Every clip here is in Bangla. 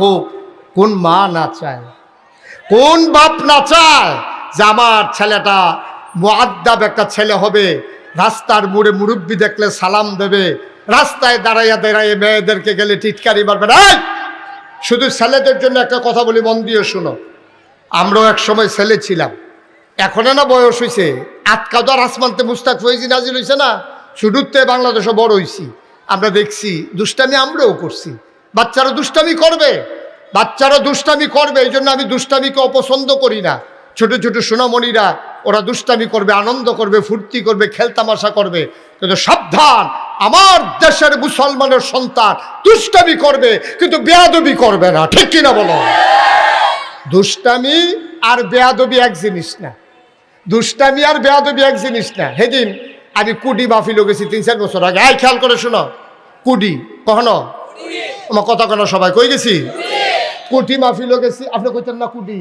হোক, কোন মা না চায়, কোন বাপ না চায় যে আমার ছেলেটা মুআদ্দাব একটা ছেলে হবে, রাস্তার মোড়ে মুরব্বি দেখলে সালাম দেবে, রাস্তায় দাঁড়াইয়া দাঁড়াইয়ে মেয়েদেরকে গেলে টিটকারি মারবে এই! শুধু ছেলেদের জন্য একটা কথা বলি, মন দিয়ে শোনো। আমরাও এক সময় ছেলে ছিলাম। এখন না বয়স হয়েছে আটকাদার আসমানতে মুস্তাক ফয়েজি নাজিল হয়েছে না। শুরুতে বাংলাদেশে বড় হয়েছি আমরা দেখছি, দুষ্টামি আমরাও করছি। বাচ্চারা দুষ্টামি করবে। বাচ্চারা দুষ্টামি করবে, এই জন্য আমি দুষ্টামিকে অপছন্দ করি না। ছোট ছোট সোনামণিরা, ওরা দুষ্টামি করবে, আনন্দ করবে, ফুর্তি করবে খেলতামাশা করবে। কিন্তু সাবধান, আমার দেশের মুসলমানের সন্তান দুষ্টামি করবে, কিন্তু বেয়াদবি করবে না। ঠিক কিনা বলো? দুষ্টামি আর বেয়াদবি এক জিনিস না। দুষ্টামি আর বেয়াদবি এক জিনিস না। সেদিন আমি কুডি মাহফিল গেছি, তিন চার বছর আগে। আয় খেয়াল করে শোনো। কুডি, কখনো? আমার কথা কেন সবাই কই গেছি? কুটি মাহফিল গেছি আপনি কইতেন না কুটি।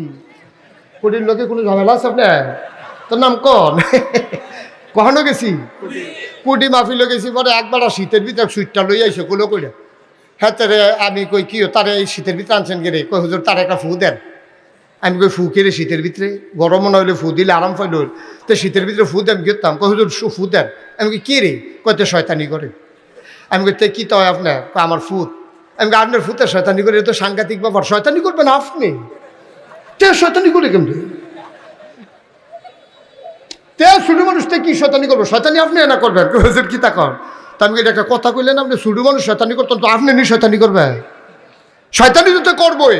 কুটির লোকে কোনো ঝামেলা আছে আপনার? তোর নাম কন? কখনো গেছি? কুডি মাহফিল গেছি, পরে একবার শীতের ভিতরে সুইটটা লই আইসো, কুলো কইরা। হ্যাঁ তারে আমি কই কি, তারে এই শীতের ভিতরে আনছেন গেলে কই, হুজুর, তার একটা ফু দেন। আমি কই, ফু কেড়ে শীতের ভিতরে? গরম না হইলে ফু দিলে আরাম পাইল। তো শীতের ভিতরে ফু দেন গেতাম কই, হুজুর ফু দেন। আমি কি রে? কইতে শয়তানি করে। আমি কই, তে কি তো হয় আপনার? আমার ফুত আমি আপনার ফুতে শয়তানি করে তো সাংঘাতিক ব্যাপার। শয়তানি করবেন আপনি? তে শয়তানি করে কেমন? তে শুধু মানুষ, তে কি শয়তানি করব? শয়তানি আপনি না করবেন। কি তা কর? তা আমি এটা একটা কথা কইলেন আপনি শুরু মানুষ শয়তানি করতেন, তো আপনি নি শয়তানি করবে শয়তানি তো করবোই।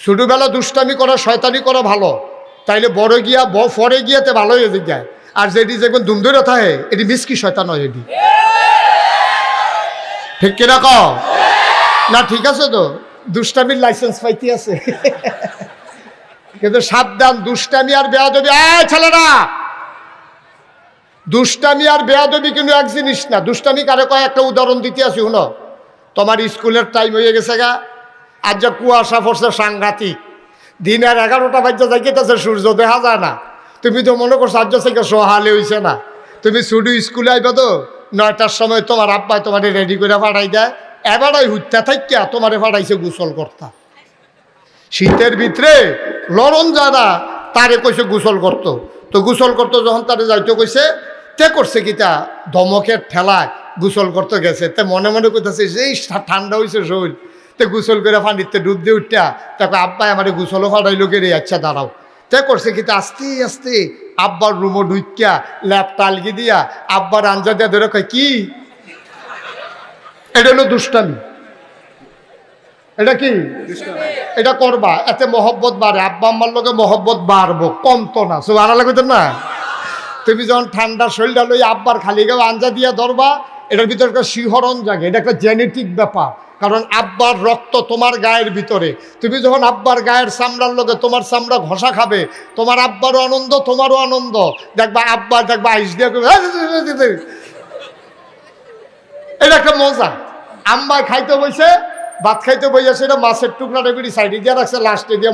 ছোটবেলা দুষ্টামি করা, শয়তানি করা ভালো। তাইলে বড় গিয়া ব ফরে গিয়াতে ভালো হয়ে যায়। আর যেটি দেখবেন দুম ধরে থাকে, এটি মিসকি শয়তান হয় এটি। ঠিক কিনা ক না, ঠিক আছে তো। দুষ্টামির লাইসেন্স পাইতে আছে। কিন্তু সাবধান, দুষ্টামি আর বেয়াদবি আয় ছেলেরা! দুষ্টামি আর বেয়া বেয়াদবি কিন্তু এক জিনিস না। দুষ্টামি কারে কয়? একটা উদাহরণ দিতে আছি, শুনো। তোমার স্কুলের টাইম হয়ে গেছে গা। আজ যা কুয়াশা পড়ছে সাংঘাতিক। দিনের এগারোটা বাজ্যা যাইতেছে, সূর্য দেখা যায় না। তুমি তো মনে করছ আজ থেকে সোহালে হইছে না। তুমি শুধু স্কুলে আইবা তো? নয়টার সময় তোমার আব্বাই তোমারে রেডি করে পাঠাই দেয়। এবারাই হুত্যা থাকিয়া তোমারে পাঠাইছে গোসল করতা শীতের ভিতরে লরণ যারা, তারে কইছে গোসল করতো তো গোসল করতো যখন তারে যাইতে কইছে, তে করছে কিতা ধমকের ঠেলায় গোসল করতে গেছে। তে মনে মনে কইতাছে, এই ঠান্ডা হয়েছে শরীর। তে গোসল করে পানিতে ডুব দিয়ে উঠটা তারপর আব্বাই আমার গোসলও ফাটাইলো কে রে? আচ্ছা দাঁড়াও। তে করছে কিতা আস্তে আস্তে আব্বার রুমো ঢুকিয়া ল্যাপ টালগি দিয়া আব্বার আঞ্জা দিয়া ধরে কয়, কি? এটা হলো দুষ্টামি। এটা কি? এটা করবা, এতে মহব্বত বাড়ে, আব্বা আম্মার লোকে মহব্বত বাড়বো কম তো না সব আনা লাগবে না? তুমি যখন ঠান্ডা শরীরটা লই আব্বার খালি গায়ে আঞ্জা দিয়া ধরবা, এটার ভিতরে একটা শিহরণ জাগে, এটা একটা জেনেটিক ব্যাপার। কারণ আব্বার রক্ত তোমার গায়ের ভিতরে। তুমি যখন আব্বার গায়ের চামড়ার লোকে তোমার চামড়া ঘষা খাবে, তোমার আব্বারও আনন্দ, তোমারও আনন্দ। দেখবা আব্বা, দেখবা আইস দিয়ে। এটা একটা মজা। আম্বায় খাইতে বইছে, ভাত খাইতে বইয়া সেটা মাছের টুকরাটা বিড়ি সাইডে দিয়ে রাখছে, লাস্টে দিয়ে